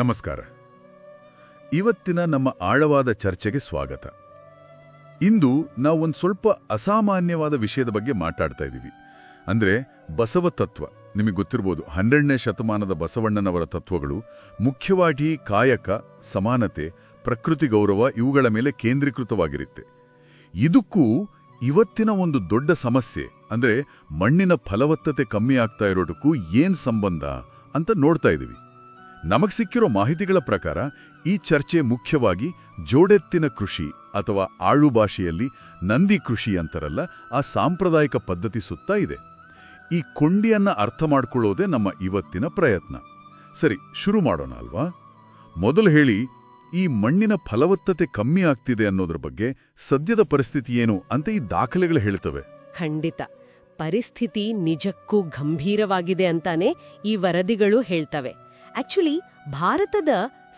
ನಮಸ್ಕಾರ. ಇವತ್ತಿನ ನಮ್ಮ ಆಳವಾದ ಚರ್ಚೆಗೆ ಸ್ವಾಗತ. ಇಂದು ನಾವು ಒಂದು ಸ್ವಲ್ಪ ಅಸಾಮಾನ್ಯವಾದ ವಿಷಯದ ಬಗ್ಗೆ ಮಾತಾಡ್ತಾ ಇದ್ದೀವಿ. ಅಂದ್ರೆ ಬಸವ ತತ್ವ. ನಿಮಗೆ ಗೊತ್ತಿರ್ಬೋದು, ಹನ್ನೆರಡನೇ ಶತಮಾನದ ಬಸವಣ್ಣನವರ ತತ್ವಗಳು ಮುಖ್ಯವಾಗಿ ಕಾಯಕ, ಸಮಾನತೆ, ಪ್ರಕೃತಿ ಗೌರವ ಇವುಗಳ ಮೇಲೆ ಕೇಂದ್ರೀಕೃತವಾಗಿರುತ್ತೆ. ಇದಕ್ಕೂ ಇವತ್ತಿನ ಒಂದು ದೊಡ್ಡ ಸಮಸ್ಯೆ, ಅಂದ್ರೆ ಮಣ್ಣಿನ ಫಲವತ್ತತೆ ಕಮ್ಮಿ ಆಗ್ತಾ ಇರೋದಕ್ಕೂ ಏನು ಸಂಬಂಧ ಅಂತ ನೋಡ್ತಾ ಇದ್ದೀವಿ. ನಮಗ್ ಸಿಕ್ಕಿರೋ ಮಾಹಿತಿಗಳ ಪ್ರಕಾರ ಈ ಚರ್ಚೆ ಮುಖ್ಯವಾಗಿ ಜೋಡೆತ್ತಿನ ಕೃಷಿ ಅಥವಾ ಆಳು ಭಾಷೆಯಲ್ಲಿ ನಂದಿ ಕೃಷಿ ಅಂತಾರಲ್ಲ, ಆ ಸಾಂಪ್ರದಾಯಿಕ ಪದ್ಧತಿ ಸುತ್ತ ಇದೆ. ಈ ಕೊಂಡಿಯನ್ನು ಅರ್ಥ ಮಾಡಿಕೊಳ್ಳೋದೇ ನಮ್ಮ ಇವತ್ತಿನ ಪ್ರಯತ್ನ. ಸರಿ, ಶುರು ಮಾಡೋಣ ಅಲ್ವಾ? ಮೊದಲು ಹೇಳಿ, ಈ ಮಣ್ಣಿನ ಫಲವತ್ತತೆ ಕಮ್ಮಿ ಆಗ್ತಿದೆ ಅನ್ನೋದ್ರ ಬಗ್ಗೆ ಸದ್ಯದ ಪರಿಸ್ಥಿತಿ ಏನು ಅಂತ ಈ ದಾಖಲೆಗಳು ಹೇಳ್ತವೆ ಖಂಡಿತ. ಪರಿಸ್ಥಿತಿ ನಿಜಕ್ಕೂ ಗಂಭೀರವಾಗಿದೆ ಅಂತಾನೆ ಈ ವರದಿಗಳು ಹೇಳ್ತವೆ. ಆಕ್ಚುಲಿ ಭಾರತದ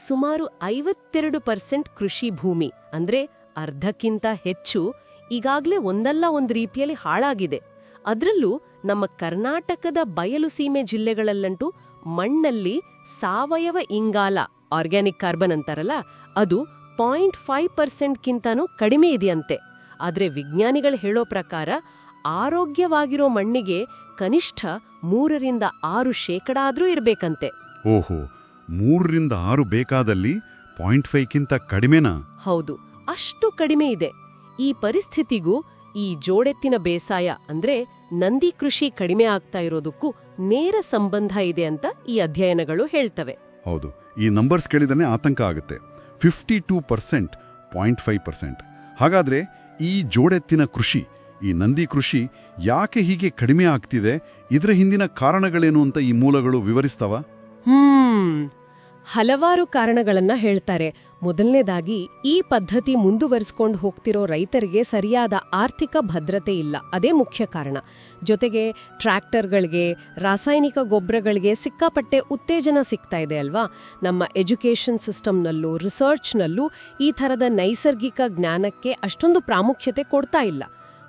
ಸುಮಾರು ಐವತ್ತೆರಡು ಪರ್ಸೆಂಟ್ ಕೃಷಿ ಭೂಮಿ, ಅಂದ್ರೆ ಅರ್ಧಕ್ಕಿಂತ ಹೆಚ್ಚು, ಈಗಾಗಲೇ ಒಂದಲ್ಲ ಒಂದು ರೀತಿಯಲ್ಲಿ ಹಾಳಾಗಿದೆ. ಅದರಲ್ಲೂ ನಮ್ಮ ಕರ್ನಾಟಕದ ಬಯಲು ಸೀಮೆ ಜಿಲ್ಲೆಗಳಲ್ಲಂತೂ ಮಣ್ಣಲ್ಲಿ ಸಾವಯವ ಇಂಗಾಲ ಆರ್ಗ್ಯಾನಿಕ್ ಕಾರ್ಬನ್ ಅಂತಾರಲ್ಲ, ಅದು ಪಾಯಿಂಟ್ ಫೈವ್ ಪರ್ಸೆಂಟ್ಗಿಂತನೂ ಕಡಿಮೆ ಇದೆಯಂತೆ. ಆದರೆ ವಿಜ್ಞಾನಿಗಳು ಹೇಳೋ ಪ್ರಕಾರ ಆರೋಗ್ಯವಾಗಿರೋ ಮಣ್ಣಿಗೆ ಕನಿಷ್ಠ ಮೂರರಿಂದ ಆರು ಶೇಕಡ ಆದ್ರೂ ಇರ್ಬೇಕಂತೆ. ಓಹೋ ಮೂರರಿಂದ ಆರು ಬೇಕಾದಲ್ಲಿ ಪಾಯಿಂಟ್ ಫೈವ್ಗಿಂತ ಕಡಿಮೆನಾ? ಹೌದು ಅಷ್ಟು ಕಡಿಮೆ ಇದೆ. ಈ ಪರಿಸ್ಥಿತಿಗೂ ಈ ಜೋಡೆತ್ತಿನ ಬೇಸಾಯ ಅಂದ್ರೆ ನಂದಿ ಕೃಷಿ ಕಡಿಮೆ ಆಗ್ತಾ ಇರೋದಕ್ಕೂ ನೇರ ಸಂಬಂಧ ಇದೆ ಅಂತ ಈ ಅಧ್ಯಯನಗಳು ಹೇಳ್ತವೆ. ಹೌದು ಈ ನಂಬರ್ಸ್ ಕೇಳಿದ್ರೆ ಆತಂಕ ಆಗುತ್ತೆ. Fifty two percent point five percent. ಹಾಗಾದ್ರೆ ಈ ಜೋಡೆತ್ತಿನ ಕೃಷಿ ಈ ನಂದಿ ಕೃಷಿ ಯಾಕೆ ಹೀಗೆ ಕಡಿಮೆ ಆಗ್ತಿದೆ? ಇದರ ಹಿಂದಿನ ಕಾರಣಗಳೇನು ಅಂತ ಈ ಮೂಲಗಳು ವಿವರಿಸ್ತವ? ಹ್ಮ್. ಹಲವಾರು ಕಾರಣಗಳನ್ನ ಹೇಳ್ತಾರೆ. ಮೊದಲನೇದಾಗಿ, ಈ ಪದ್ಧತಿ ಮುಂದುವರಿಸ್ಕೊಂಡು ಹೋಗ್ತಿರೋ ರೈತರಿಗೆ ಸರಿಯಾದ ಆರ್ಥಿಕ ಭದ್ರತೆ ಇಲ್ಲ. ಅದೇ ಮುಖ್ಯ ಕಾರಣ. ಜೊತೆಗೆ, ಟ್ರ್ಯಾಕ್ಟರ್ಗಳಿಗೆ, ರಾಸಾಯನಿಕ ಗೊಬ್ಬರಗಳಿಗೆ ಸಿಕ್ಕಾಪಟ್ಟೆ ಉತ್ತೇಜನ ಸಿಗ್ತಾ ಇದೆ ಅಲ್ವಾ? ನಮ್ಮ ಎಜುಕೇಷನ್ ಸಿಸ್ಟಮ್ನಲ್ಲೂ, ರಿಸರ್ಚ್ನಲ್ಲೂ ಈ ಥರದ ನೈಸರ್ಗಿಕ ಜ್ಞಾನಕ್ಕೆ ಅಷ್ಟೊಂದು ಪ್ರಾಮುಖ್ಯತೆ ಕೊಡ್ತಾ ಇಲ್ಲ.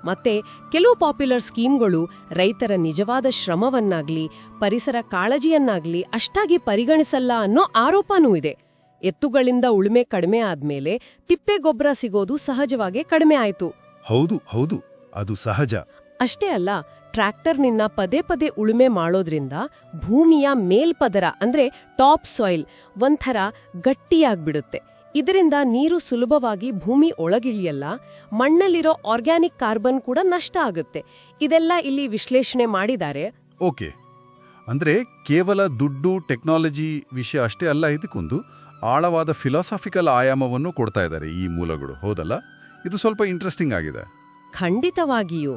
ಮತ್ತೆ ಕೆಲವು ಪಾಪ್ಯುಲರ್ ಸ್ಕೀಮ್ಗಳು ರೈತರ ನಿಜವಾದ ಶ್ರಮವನ್ನಾಗ್ಲಿ ಪರಿಸರ ಕಾಳಜಿಯನ್ನಾಗ್ಲಿ ಅಷ್ಟಾಗಿ ಪರಿಗಣಿಸಲ್ಲ ಅನ್ನೋ ಆರೋಪನೂ ಇದೆ. ಎತ್ತುಗಳಿಂದ ಉಳುಮೆ ಕಡಿಮೆ ಆದ್ಮೇಲೆ ತಿಪ್ಪೆ ಗೊಬ್ಬರ ಸಿಗೋದು ಸಹಜವಾಗಿ ಕಡಿಮೆ ಆಯ್ತು. ಹೌದು ಹೌದು ಅದು ಸಹಜ. ಅಷ್ಟೇ ಅಲ್ಲ ಟ್ರ್ಯಾಕ್ಟರ್ನಿಂದ ಪದೇ ಪದೇ ಉಳುಮೆ ಮಾಡೋದ್ರಿಂದ ಭೂಮಿಯ ಮೇಲ್ಪದರ ಅಂದ್ರೆ ಟಾಪ್ ಸಾಯಿಲ್ ಒಂಥರ ಗಟ್ಟಿಯಾಗ್ಬಿಡುತ್ತೆ. ಇದರಿಂದ ನೀರು ಸುಲಭವಾಗಿ ಭೂಮಿ ಒಳಗಿಳಿಯಲ್ಲ ಮಣ್ಣಲ್ಲಿರೋ ಆರ್ಗ್ಯಾನಿಕ್ ಕಾರ್ಬನ್ ಕೂಡ ನಷ್ಟ ಆಗುತ್ತೆ. ಇದೆಲ್ಲ ಇಲ್ಲಿ ವಿಶ್ಲೇಷಣೆ ಮಾಡಿದ್ದಾರೆ. ಓಕೆ. ಅಂದ್ರೆ ಕೇವಲ ದುಡ್ಡು ಟೆಕ್ನಾಲಜಿ ವಿಷಯ ಅಷ್ಟೇ ಅಲ್ಲ ಇದಕ್ಕೊಂದು ಆಳವಾದ ಫಿಲಾಸಫಿಕಲ್ ಆಯಾಮವನ್ನು ಕೊಡ್ತಾ ಇದ್ದಾರೆ ಈ ಮೂಲಗಳು. ಹೌದಲ್ಲ? ಇದು ಸ್ವಲ್ಪ ಇಂಟ್ರೆಸ್ಟಿಂಗ್ ಆಗಿದೆ. ಖಂಡಿತವಾಗಿಯೂ.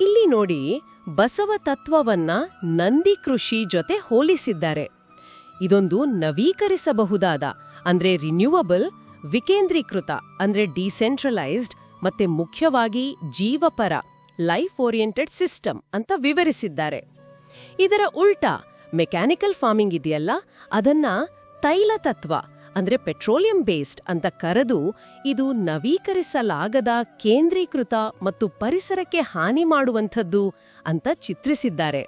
ಇಲ್ಲಿ ನೋಡಿ ಬಸವ ತತ್ವವನ್ನ ನಂದಿ ಕೃಷಿ ಜೊತೆ ಹೋಲಿಸಿದ್ದಾರೆ. ಇದೊಂದು ನವೀಕರಿಸಬಹುದಾದ ಅಂದ್ರೆ ರಿನ್ಯೂವಬಲ್ ವಿಕೇಂದ್ರೀಕೃತ ಅಂದ್ರೆ ಡಿಸೆಂಟ್ರಲೈಸ್ಡ್ ಮತ್ತೆ ಮುಖ್ಯವಾಗಿ ಜೀವಪರ ಲೈಫ್ ಓರಿಯೆಂಟೆಡ್ ಸಿಸ್ಟಮ್ ಅಂತ ವಿವರಿಸಿದ್ದಾರೆ. ಇದರ ಉಲ್ಟಾ ಮೆಕ್ಯಾನಿಕಲ್ ಫಾರ್ಮಿಂಗ್ ಇದೆಯಲ್ಲ? ಅದನ್ನ ತೈಲ ತತ್ವ ಅಂದ್ರೆ ಪೆಟ್ರೋಲಿಯಂ ಬೇಸ್ಡ್ ಅಂತ ಕರೆದು ಇದು ನವೀಕರಿಸಲಾಗದ ಕೇಂದ್ರೀಕೃತ ಮತ್ತು ಪರಿಸರಕ್ಕೆ ಹಾನಿ ಮಾಡುವಂಥದ್ದು ಅಂತ ಚಿತ್ರಿಸಿದ್ದಾರೆ.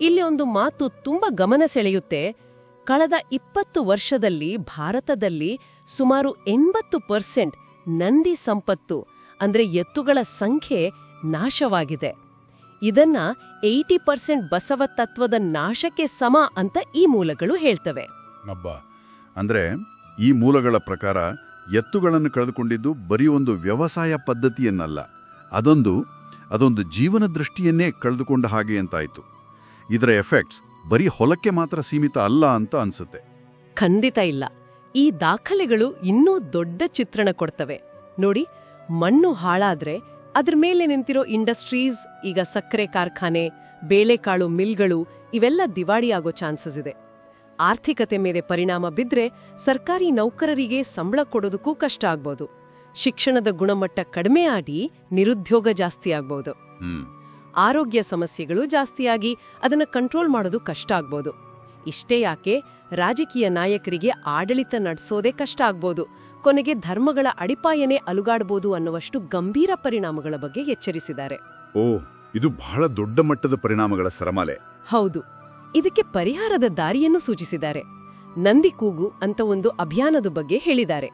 ಇಲ್ಲಿ ಒಂದು ಮಾತು ತುಂಬಾ ಗಮನ ಸೆಳೆಯುತ್ತೆ. ಕಳೆದ ಇಪ್ಪತ್ತು ವರ್ಷದಲ್ಲಿ ಭಾರತದಲ್ಲಿ ಸುಮಾರು ಎಂಬತ್ತು ಪರ್ಸೆಂಟ್ ನಂದಿ ಸಂಪತ್ತು, ಅಂದ್ರೆ ಎತ್ತುಗಳ ಸಂಖ್ಯೆ ನಾಶವಾಗಿದೆ. ಇದನ್ನ ಏಯ್ಟಿ ಪರ್ಸೆಂಟ್ ಬಸವ ತತ್ವದ ನಾಶಕ್ಕೆ ಸಮ ಅಂತ ಈ ಮೂಲಗಳು ಹೇಳ್ತವೆ. ಅಬ್ಬಾ! ಅಂದ್ರೆ ಈ ಮೂಲಗಳ ಪ್ರಕಾರ ಎತ್ತುಗಳನ್ನು ಕಳೆದುಕೊಂಡಿದ್ದು ಬರೀ ಒಂದು ವ್ಯವಸಾಯ ಪದ್ಧತಿಯನ್ನಲ್ಲ, ಅದೊಂದು ಅದೊಂದು ಜೀವನ ದೃಷ್ಟಿಯನ್ನೇ ಕಳೆದುಕೊಂಡ ಹಾಗೆ ಅಂತಾಯಿತು. ಇದರ ಎಫೆಕ್ಟ್ಸ್ ಬರೀ ಹೊಲಕ್ಕೆ ಮಾತ್ರ ಸೀಮಿತ ಅಲ್ಲ ಅಂತ ಅನ್ಸುತ್ತೆ. ಖಂಡಿತ ಇಲ್ಲ. ಈ ದಾಖಲೆಗಳು ಇನ್ನೂ ದೊಡ್ಡ ಚಿತ್ರಣ ಕೊಡ್ತವೆ. ನೋಡಿ ಮಣ್ಣು ಹಾಳಾದ್ರೆ ಅದ್ರ ಮೇಲೆ ನಿಂತಿರೋ ಇಂಡಸ್ಟ್ರೀಸ್ ಈಗ ಸಕ್ಕರೆ ಕಾರ್ಖಾನೆ ಬೇಳೆಕಾಳು ಮಿಲ್ಗಳು ಇವೆಲ್ಲ ದಿವಾಳಿಯಾಗೋ ಚಾನ್ಸಸ್ ಇದೆ. ಆರ್ಥಿಕತೆ ಮೇಲೆ ಪರಿಣಾಮ ಬಿದ್ರೆ ಸರ್ಕಾರಿ ನೌಕರರಿಗೆ ಸಂಬಳ ಕೊಡೋದಕ್ಕೂ ಕಷ್ಟ ಆಗ್ಬೋದು. ಶಿಕ್ಷಣದ ಗುಣಮಟ್ಟ ಕಡಿಮೆ ಆಡಿ ನಿರುದ್ಯೋಗ ಜಾಸ್ತಿ ಆಗ್ಬೋದು. ಆರೋಗ್ಯ ಸಮಸ್ಯೆಗಳು ಜಾಸ್ತಿಯಾಗಿ ಅದನ್ನ ಕಂಟ್ರೋಲ್ ಮಾಡೋದು ಕಷ್ಟ ಆಗ್ಬೋದು. ಇಷ್ಟೇ ಯಾಕೆ? ರಾಜಕೀಯ ನಾಯಕರಿಗೆ ಆಡಳಿತ ನಡೆಸೋದೇ ಕಷ್ಟ ಆಗ್ಬೋದು. ಕೊನೆಗೆ ಧರ್ಮಗಳ ಅಡಿಪಾಯನೇ ಅಲುಗಾಡ್ಬೋದು ಅನ್ನುವಷ್ಟು ಗಂಭೀರ ಪರಿಣಾಮಗಳ ಬಗ್ಗೆ ಎಚ್ಚರಿಸಿದ್ದಾರೆ. ಓ ಇದು ಬಹಳ ದೊಡ್ಡ ಮಟ್ಟದ ಪರಿಣಾಮಗಳ ಸರಮಾಲೆ. ಹೌದು. ಇದಕ್ಕೆ ಪರಿಹಾರದ ದಾರಿಯನ್ನು ಸೂಚಿಸಿದ್ದಾರೆ. ನಂದಿ ಕೂಗು ಅಂತ ಒಂದು ಅಭಿಯಾನದ ಬಗ್ಗೆ ಹೇಳಿದ್ದಾರೆ.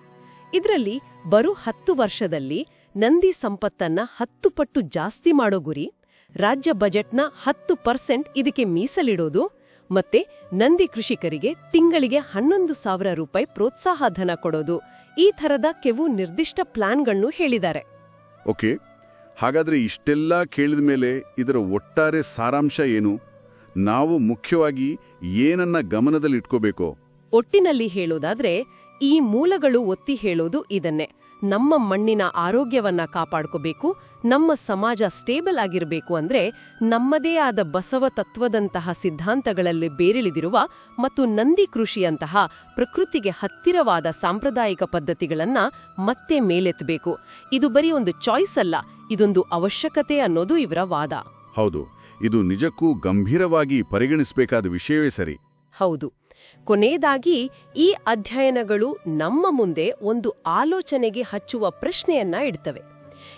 ಇದರಲ್ಲಿ ಬರು ಹತ್ತು ವರ್ಷದಲ್ಲಿ ನಂದಿ ಸಂಪತ್ತನ್ನ ಹತ್ತು ಪಟ್ಟು ಜಾಸ್ತಿ ಮಾಡೋ ಗುರಿ ರಾಜ್ಯ ಬಜೆಟ್ನ ಹತ್ತು ಪರ್ಸೆಂಟ್ ಇದಕ್ಕೆ ಮೀಸಲಿಡೋದು ಮತ್ತೆ ನಂದಿ ಕೃಷಿಕರಿಗೆ ತಿಂಗಳಿಗೆ ಹನ್ನೊಂದು ಸಾವಿರ ರೂಪಾಯಿ ಪ್ರೋತ್ಸಾಹ ಧನ ಕೊಡೋದು. ಈ ಥರದ ಕೆವು ನಿರ್ದಿಷ್ಟ ಪ್ಲಾನ್ಗಳನ್ನು ಹೇಳಿದ್ದಾರೆ. ಓಕೆ. ಹಾಗಾದ್ರೆ ಇಷ್ಟೆಲ್ಲ ಕೇಳಿದ ಮೇಲೆ ಇದರ ಒಟ್ಟಾರೆ ಸಾರಾಂಶ ಏನು? ನಾವು ಮುಖ್ಯವಾಗಿ ಏನನ್ನ ಗಮನದಲ್ಲಿ ಇಟ್ಕೋಬೇಕು ಒಟ್ಟಿನಲ್ಲಿ ಹೇಳೋದಾದ್ರೆ ಈ ಮೂಲಗಳು ಒತ್ತಿ ಹೇಳೋದು ಇದನ್ನೇ. ನಮ್ಮ ಮಣ್ಣಿನ ಆರೋಗ್ಯವನ್ನ ಕಾಪಾಡ್ಕೋಬೇಕು, ನಮ್ಮ ಸಮಾಜ ಸ್ಟೇಬಲ್ ಆಗಿರಬೇಕು ಅಂದ್ರೆ ನಮ್ಮದೇ ಆದ ಬಸವ ತತ್ವದಂತಹ ಸಿದ್ಧಾಂತಗಳಲ್ಲಿ ಬೇರಿಳಿದಿರುವ ಮತ್ತು ನಂದಿ ಕೃಷಿಯಂತಹ ಪ್ರಕೃತಿಗೆ ಹತ್ತಿರವಾದ ಸಾಂಪ್ರದಾಯಿಕ ಪದ್ಧತಿಗಳನ್ನ ಮತ್ತೆ ಮೇಲೆತ್ತಬೇಕು. ಇದು ಬರೀ ಒಂದು ಚಾಯ್ಸ್ ಅಲ್ಲ, ಇದೊಂದು ಅವಶ್ಯಕತೆ ಅನ್ನೋದು ಇವರ ವಾದ. ಹೌದು, ಇದು ನಿಜಕ್ಕೂ ಗಂಭೀರವಾಗಿ ಪರಿಗಣಿಸಬೇಕಾದ ವಿಷಯವೇ ಸರಿ. ಹೌದು. ಕೊನೆಯದಾಗಿ, ಈ ಅಧ್ಯಯನಗಳು ನಮ್ಮ ಮುಂದೆ ಒಂದು ಆಲೋಚನೆಗೆ ಹಚ್ಚುವ ಪ್ರಶ್ನೆಯನ್ನ ಇಡ್ತವೆ.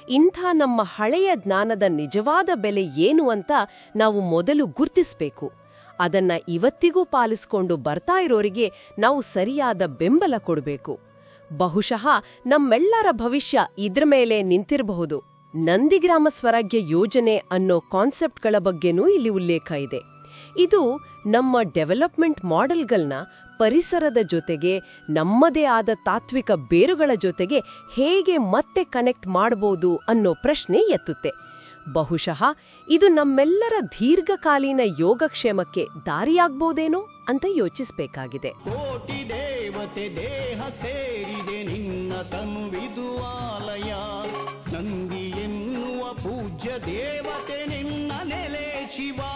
ಇಂಥ ನಮ್ಮ ಹಳೆಯ ಜ್ಞಾನದ ನಿಜವಾದ ಬೆಲೆ ಏನು ಅಂತ ನಾವು ಮೊದಲು ಗುರ್ತಿಸಬೇಕು. ಅದನ್ನ ಇವತ್ತಿಗೂ ಪಾಲಿಸ್ಕೊಂಡು ಬರ್ತಾ ಇರೋರಿಗೆ ನಾವು ಸರಿಯಾದ ಬೆಂಬಲ ಕೊಡಬೇಕು. ಬಹುಶಃ ನಮ್ಮೆಲ್ಲರ ಭವಿಷ್ಯ ಇದ್ರ ಮೇಲೆ ನಿಂತಿರಬಹುದು. ನಂದಿಗ್ರಾಮ ಸ್ವರಾಜ್ಯ ಯೋಜನೆ ಅನ್ನೋ ಕಾನ್ಸೆಪ್ಟ್ಗಳ ಬಗ್ಗೆನೂ ಇಲ್ಲಿ ಉಲ್ಲೇಖ ಇದೆ. ಇದು ನಮ್ಮ ಡೆವಲಪ್ಮೆಂಟ್ ಮಾಡೆಲ್ಗಳನ್ನ ಪರಿಸರದ ಜೊತೆಗೆ ನಮ್ಮದೇ ಆದ ತಾತ್ವಿಕ ಬೇರುಗಳ ಜೊತೆಗೆ ಹೇಗೆ ಮತ್ತೆ ಕನೆಕ್ಟ್ ಮಾಡಬಹುದು ಅನ್ನೋ ಪ್ರಶ್ನೆ ಎತ್ತುತ್ತೆ. ಬಹುಶಃ ಇದು ನಮ್ಮೆಲ್ಲರ ದೀರ್ಘಕಾಲೀನ ಯೋಗಕ್ಷೇಮಕ್ಕೆ ದಾರಿಯಾಗ್ಬೋದೇನೋ ಅಂತ ಯೋಚಿಸಬೇಕಾಗಿದೆ. ಪೂಜ್ಯ ದೇವತೆ ನಿನ್ನ ನೆಲೆ ಶಿವಾಲಯ